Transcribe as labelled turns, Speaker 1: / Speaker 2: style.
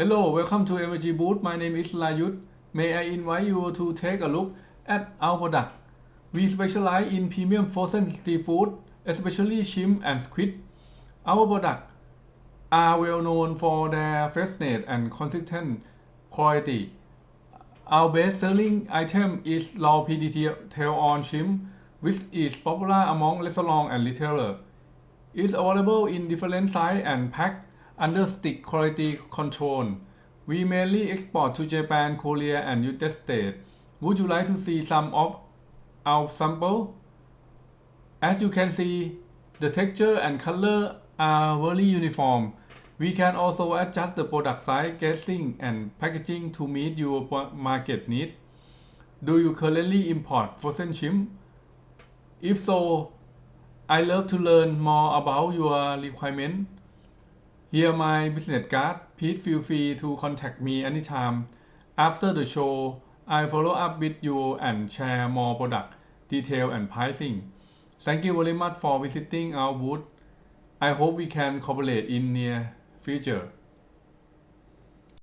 Speaker 1: Hello, welcome to MG Booth. My name is Layut. May I invite you to take a look at our product? We specialize in premium frozen seafood, especially shrimp and squid. Our products are well known for their freshness and consistent quality. Our best selling item is raw PDT tail on shrimp, which is popular among restaurants and retailers. It's available in different size and pack under strict quality control. We mainly export to Japan, Korea, and United States. Would you like to see some of our sample? As you can see, the texture and color are very uniform. We can also adjust the product size, casing, and packaging to meet your market needs. Do you currently import frozen shrimp? If so, I love to learn more about your requirement. Here my business card. Please feel free to contact me anytime. After the show, I follow up with you and share more product detail and pricing. Thank you very much for visiting our booth. I hope we can cooperate in near future.